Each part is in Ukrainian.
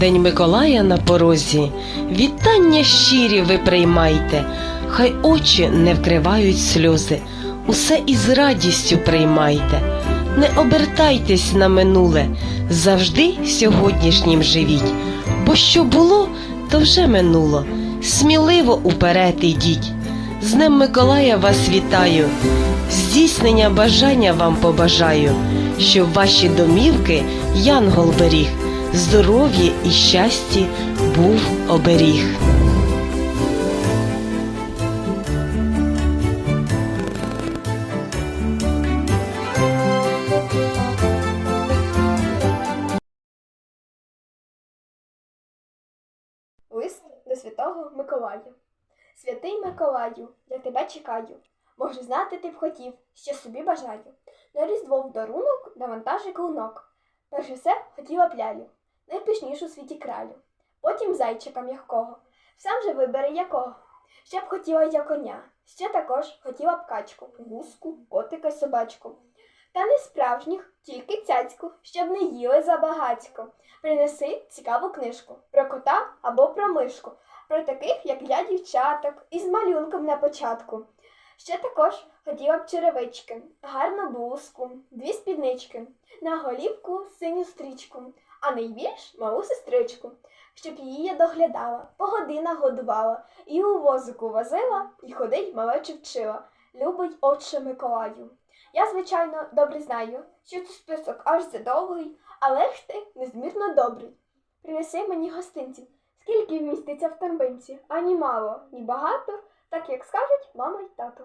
День Миколая на порозі, вітання щирі ви приймайте, хай очі не вкривають сльози, усе із радістю приймайте, не обертайтесь на минуле, завжди сьогоднішнім живіть, бо що було, то вже минуло, сміливо уперед ідіть. З Днем Миколая вас вітаю, здійснення бажання вам побажаю, щоб ваші домівки янгол беріг, здоров'я і щасті був оберіг. Лист до святого Миколая. Святий Миколаю, я тебе чекаю. Може, знати ти б хотів, що собі бажаю. На різдво в дарунок навантажи клунок. Перш все хотіла б лялю, найпишнішу у світі кралю. Потім зайчика м'якого. Сам же вибери якого. Ще б хотіла я коня, ще також хотіла б качку, гуску, котика, собачку. Та не справжніх, тільки цяцьку, щоб не їли забагацько. Принеси цікаву книжку про кота або про мишку, про таких, як я, дівчаток, із малюнком на початку. Ще також хотіла б черевички, гарну блузку, дві спіднички, на голівку синю стрічку, а найбільш малу сестричку, щоб її я доглядала, по годинах годувала, і у возику возила, і ходить малече вчила. Любить отче Миколаю. Я, звичайно, добре знаю, що цей список аж задовгий, але ж ти незмірно добрий. Принеси мені гостинців, скільки вміститься в торбинці, ані мало, ні багато, так як скажуть мама й тато.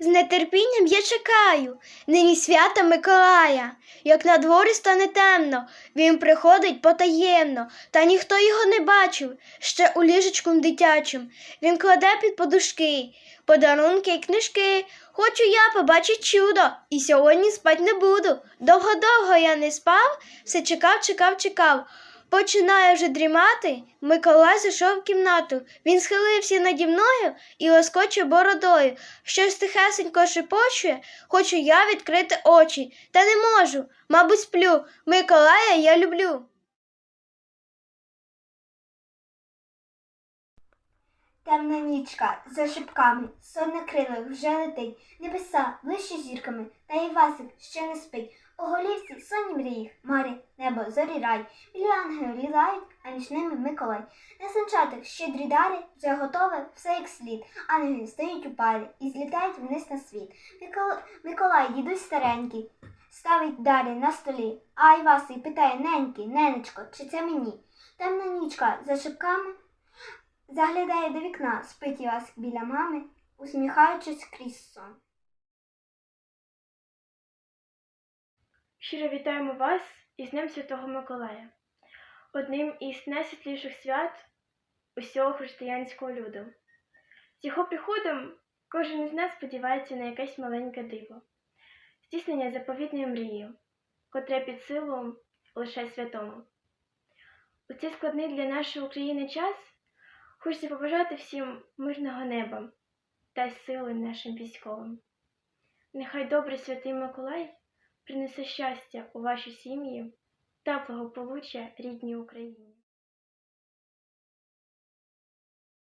З нетерпінням я чекаю нині свята Миколая. Як на дворі стане темно, він приходить потаємно, та ніхто його не бачив, ще у ліжечком дитячим. Він кладе під подушки, подарунки й книжки. Хочу я побачити чудо, і сьогодні спать не буду. Довго-довго я не спав, все чекав, чекав, чекав. Починаю вже дрімати, Миколай зайшов в кімнату. Він схилився наді мною і лоскоче бородою. Щось тихесенько шепочує, хочу я відкрити очі, та не можу. Мабуть, сплю. Миколая я люблю. Темна нічка за шибками, сон на крилах вже летить, небеса ближче зірками, та й Васик ще не спить. У голівці сонні мрії, хмари, небо, зорі рай, білі ангели літають, а між ними Миколай. На санчатах щедрі дари, вже готове все як слід, ангели стоять у парі і злітають вниз на світ. Микола... Миколай, дідусь старенький, ставить дари на столі, а Івасик питає неньки, ненечко, чи це мені? Темна нічка за шибками заглядає до вікна, спить Івасик біля мами, усміхаючись крізь сон. Щиро вітаємо вас із Днем Святого Миколая, одним із найсвітліших свят усього християнського люду. З його приходом кожен із нас сподівається на якесь маленьке диво, здійснення заповітної мрії, котре під силу лише святому. У цей складний для нашої України час хочеться побажати всім мирного неба та сили нашим військовим. Нехай добрий святий Миколай принесе щастя у ваші сім'ї та благополуччя рідній Україні.